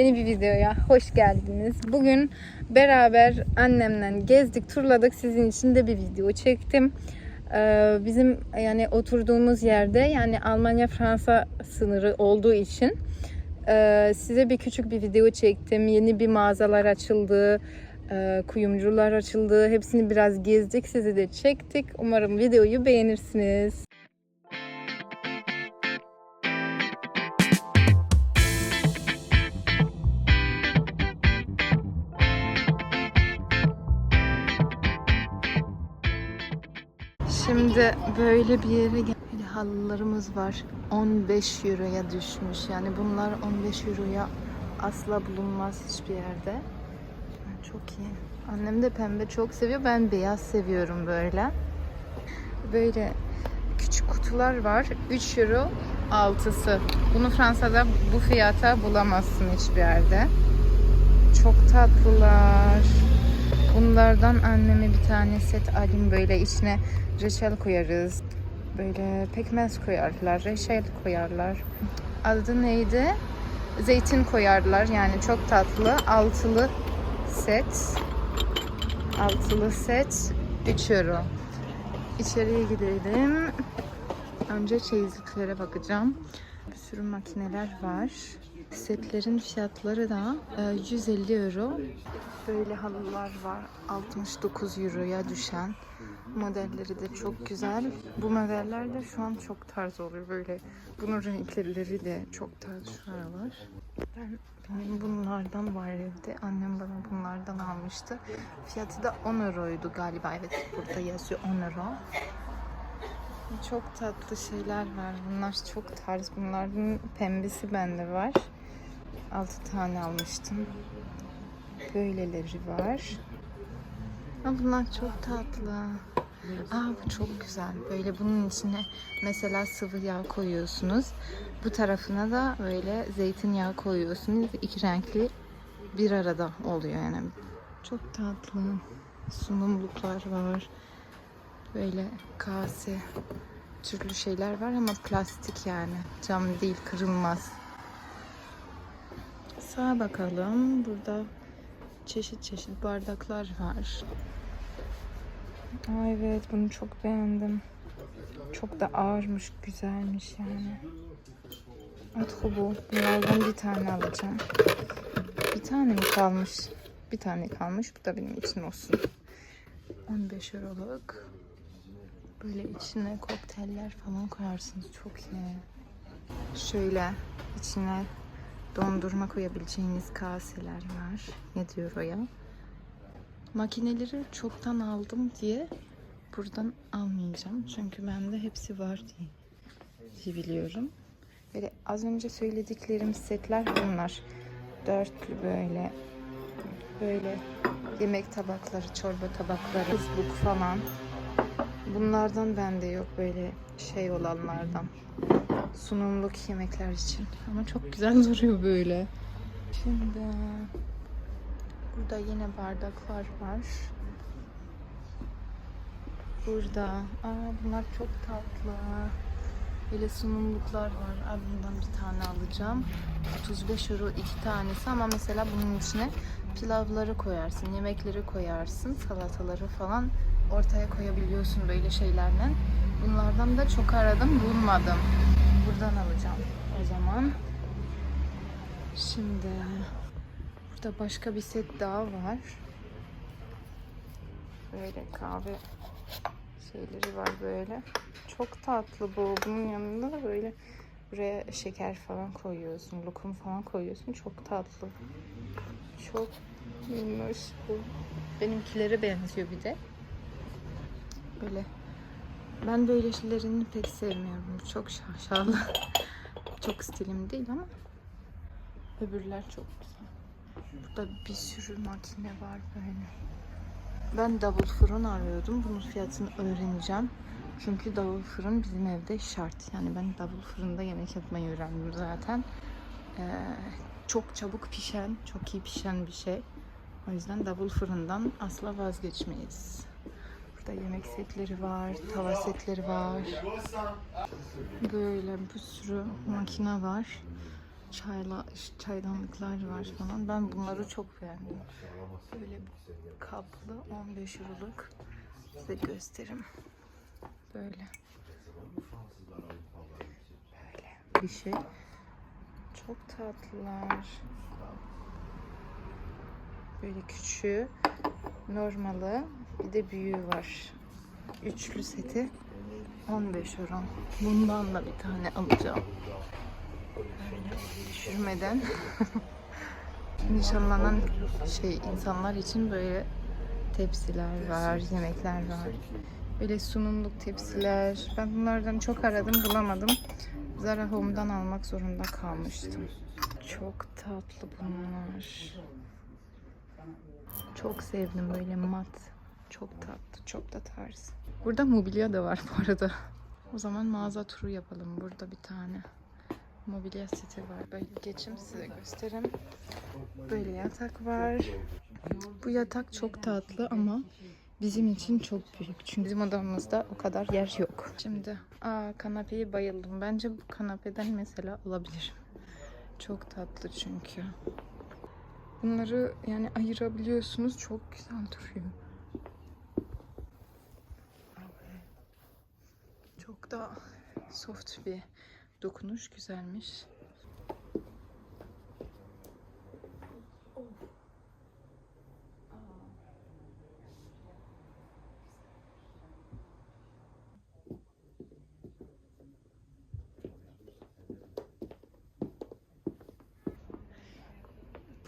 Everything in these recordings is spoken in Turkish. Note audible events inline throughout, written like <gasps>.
Yeni bir videoya hoş geldiniz. Bugün beraber annemle gezdik, turladık. Sizin için de bir video çektim. Ee, bizim yani oturduğumuz yerde yani Almanya-Fransa sınırı olduğu için e, size bir küçük bir video çektim. Yeni bir mağazalar açıldı, e, kuyumcular açıldı. Hepsini biraz gezdik, sizi de çektik. Umarım videoyu beğenirsiniz. Şimdi böyle bir yere gel. Halılarımız var. 15 euroya düşmüş. Yani bunlar 15 euroya asla bulunmaz hiçbir yerde. Çok iyi. Annem de pembe çok seviyor. Ben beyaz seviyorum böyle. Böyle küçük kutular var. 3 euro altısı. Bunu Fransa'da bu fiyata bulamazsın hiçbir yerde. Çok tatlılar. Bunlardan anneme bir tane set alayım böyle içine reçel koyarız. Böyle pekmez koyarlar, reçel koyarlar. Adı neydi? Zeytin koyarlar yani çok tatlı. Altılı set. Altılı set 3 euro. İçeriye gidelim. Önce çeyizliklere bakacağım. Bir sürü makineler var. Setlerin fiyatları da e, 150 euro. Böyle halılar var. 69 euroya düşen. Modelleri de çok güzel. Bu modeller de şu an çok tarz oluyor böyle. Bunun renkleri de çok tarz şu aralar. Ben benim bunlardan var evde. Annem bana bunlardan almıştı. Fiyatı da 10 euroydu galiba. Evet burada yazıyor 10 euro. Çok tatlı şeyler var. Bunlar çok tarz. Bunların pembesi bende var. 6 tane almıştım. Böyleleri var. Aa, bunlar çok tatlı. Aa bu çok güzel. Böyle bunun içine mesela sıvı yağ koyuyorsunuz. Bu tarafına da böyle zeytinyağı koyuyorsunuz. İki renkli bir arada oluyor yani. Çok tatlı. Sunumluklar var. Böyle kase türlü şeyler var ama plastik yani. Cam değil, kırılmaz. Sağa bakalım. Burada çeşit çeşit bardaklar var. Aa, evet bunu çok beğendim. Çok da ağırmış, güzelmiş yani. Atko bu. Bunlardan bir tane alacağım. Bir tane mi kalmış? Bir tane kalmış. Bu da benim için olsun. 15 euroluk. Böyle içine kokteyller falan koyarsınız. Çok iyi. Şöyle içine dondurma koyabileceğiniz kaseler var. 7 euroya. Makineleri çoktan aldım diye buradan almayacağım. Çünkü bende hepsi var diye, diye biliyorum. Böyle az önce söylediklerim setler bunlar. Dörtlü böyle böyle yemek tabakları, çorba tabakları, buzluk falan. Bunlardan bende yok böyle şey olanlardan. Sunumluk yemekler için. Ama çok güzel duruyor böyle. Şimdi burada yine bardaklar var. Burada. Aa bunlar çok tatlı. Böyle sunumluklar var. Aa, bundan bir tane alacağım. 35 euro iki tanesi ama mesela bunun içine pilavları koyarsın, yemekleri koyarsın, salataları falan ortaya koyabiliyorsun böyle şeylerle. Bunlardan da çok aradım, bulmadım. Buradan alacağım o zaman. Şimdi burada başka bir set daha var. Böyle kahve şeyleri var böyle. Çok tatlı bu. Bunun yanında da böyle buraya şeker falan koyuyorsun, lokum falan koyuyorsun. Çok tatlı. Çok minnoş bu. Benimkilere benziyor bir de. Böyle. Ben böyle şeylerini pek sevmiyorum. Çok şaşalı. <laughs> çok stilim değil ama öbürler çok güzel. Burada bir sürü makine var böyle. Ben davul fırın arıyordum. Bunun fiyatını öğreneceğim. Çünkü davul fırın bizim evde şart. Yani ben davul fırında yemek yapmayı öğrendim zaten. Ee, çok çabuk pişen, çok iyi pişen bir şey. O yüzden davul fırından asla vazgeçmeyiz. Burada yemek setleri var, tava setleri var. Böyle bir sürü makine var. çayla çaydanlıklar var falan. Ben bunları çok beğendim. Böyle kaplı 15 euroluk. Size göstereyim. Böyle. Böyle bir şey. Çok tatlılar. Böyle küçüğü, normalı, bir de büyüğü var. Üçlü seti 15 euro. Bundan da bir tane alacağım. Böyle düşürmeden. <laughs> Nişanlanan şey insanlar için böyle tepsiler var, yemekler var. Böyle sunumluk tepsiler. Ben bunlardan çok aradım, bulamadım. Zara Home'dan almak zorunda kalmıştım. Çok tatlı bunlar. Çok sevdim böyle mat. Çok tatlı, çok da tarz. Burada mobilya da var bu arada. O zaman mağaza turu yapalım. Burada bir tane mobilya seti var. Böyle geçim size göstereyim. Böyle yatak var. Bu yatak çok tatlı ama bizim için çok büyük. Çünkü bizim odamızda o kadar yer yok. Şimdi aa kanapeye bayıldım. Bence bu kanapeden mesela alabilirim. Çok tatlı çünkü. Bunları yani ayırabiliyorsunuz. Çok güzel duruyor. Çok da soft bir dokunuş. Güzelmiş.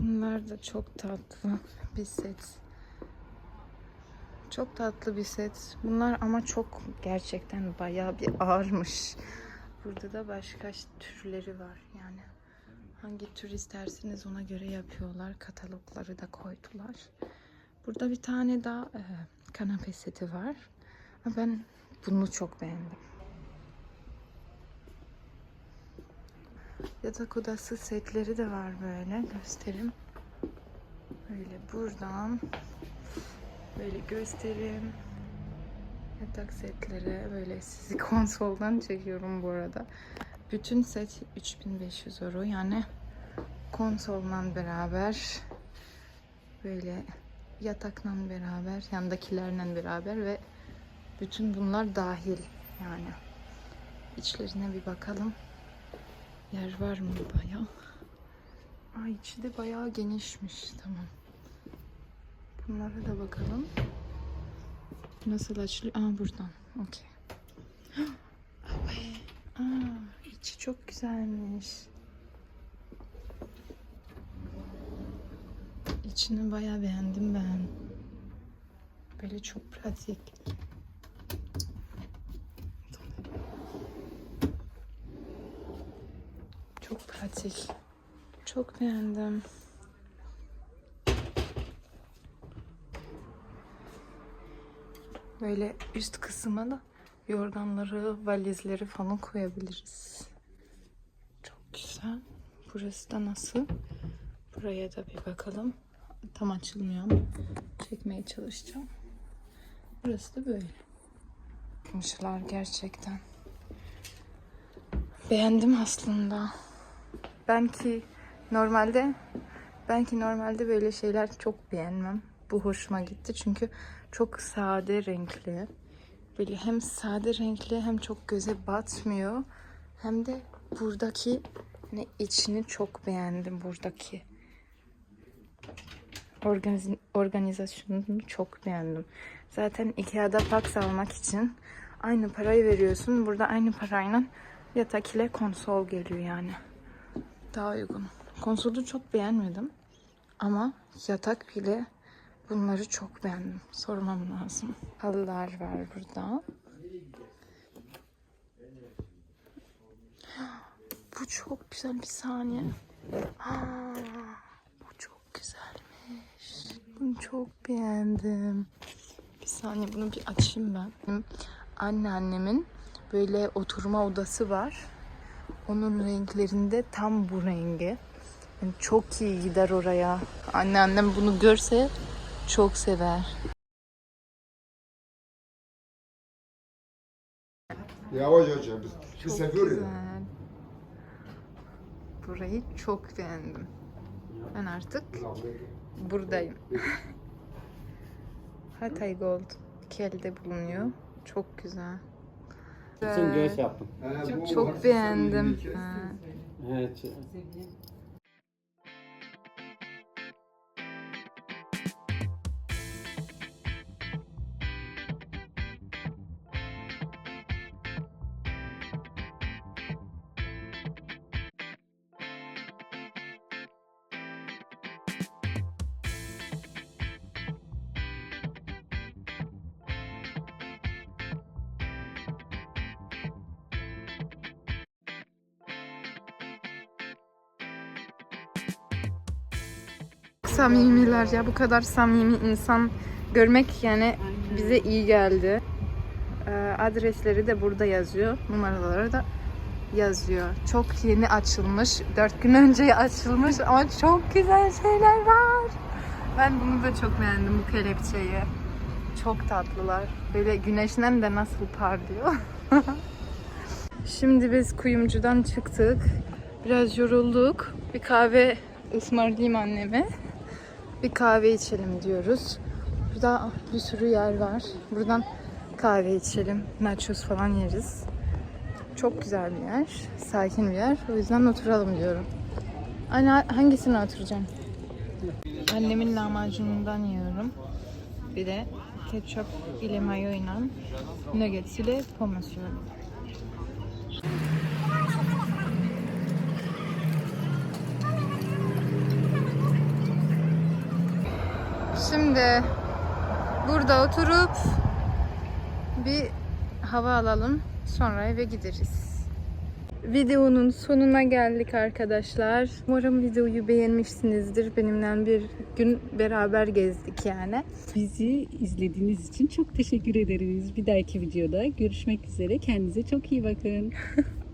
Bunlar da çok tatlı bir set. Çok tatlı bir set. Bunlar ama çok gerçekten bayağı bir ağırmış. Burada da başka türleri var yani. Hangi tür isterseniz ona göre yapıyorlar. Katalogları da koydular. Burada bir tane daha e, kanape seti var. Ben bunu çok beğendim. Yatak odası setleri de var böyle. Göstereyim. Böyle buradan böyle göstereyim. Yatak setleri böyle sizi <laughs> konsoldan çekiyorum bu arada. Bütün set 3500 euro yani konsolla beraber böyle yatakla beraber yandakilerle beraber ve bütün bunlar dahil yani. İçlerine bir bakalım. Yer var mı bayağı? Ay içi de bayağı genişmiş. Tamam. Bunlara da bakalım. Nasıl açılıyor? Aa buradan. Okey. <gasps> Aa, içi çok güzelmiş. İçini bayağı beğendim ben. Böyle çok pratik. Pratik. Çok beğendim. Böyle üst kısmına da yorganları, valizleri falan koyabiliriz. Çok güzel. Burası da nasıl? Buraya da bir bakalım. Tam açılmıyor ama çekmeye çalışacağım. Burası da böyle. Yapmışlar gerçekten. Beğendim aslında. Ben ki normalde ben ki normalde böyle şeyler çok beğenmem. Bu hoşuma gitti çünkü çok sade renkli. Böyle hem sade renkli hem çok göze batmıyor. Hem de buradaki ne içini çok beğendim buradaki. Organiz organizasyonunu çok beğendim. Zaten Ikea'da Pax almak için aynı parayı veriyorsun. Burada aynı parayla yatak ile konsol geliyor yani. Daha uygun. Konsolu çok beğenmedim. Ama yatak bile bunları çok beğendim. Sormam lazım. Halılar var burada. Bu çok güzel bir saniye. Aa, bu çok güzelmiş. Bunu çok beğendim. Bir saniye bunu bir açayım ben. Anneannemin böyle oturma odası var. Onun renklerinde tam bu rengi. Yani çok iyi gider oraya. Anneannem bunu görse çok sever. Yavaş yavaş ya. Biz, biz Çok seviyoruz güzel. burayı çok beğendim. Ben artık buradayım. Hatay Gold Kel'de bulunuyor. Çok güzel. Sen göğüs yaptın. Çok, çok beğendim. Ha. Evet. Samimiler ya bu kadar samimi insan görmek yani bize iyi geldi. Ee, adresleri de burada yazıyor. Numaraları da yazıyor. Çok yeni açılmış. Dört gün önce açılmış ama çok güzel şeyler var. Ben bunu da çok beğendim bu kelepçeyi. Çok tatlılar. Böyle güneşten de nasıl parlıyor. <laughs> Şimdi biz kuyumcudan çıktık. Biraz yorulduk. Bir kahve ısmarlayayım anneme. Bir kahve içelim diyoruz. Burada bir sürü yer var. Buradan kahve içelim. Nachos falan yeriz. Çok güzel bir yer. Sakin bir yer. O yüzden oturalım diyorum. Anne hangisine oturacağım? Annemin lahmacunundan yiyorum. Bir de ketçap ile mayo ile nuggets ile pommes yiyorum. Şimdi burada oturup bir hava alalım. Sonra eve gideriz. Videonun sonuna geldik arkadaşlar. Umarım videoyu beğenmişsinizdir. Benimle bir gün beraber gezdik yani. Bizi izlediğiniz için çok teşekkür ederiz. Bir dahaki videoda görüşmek üzere. Kendinize çok iyi bakın. <laughs>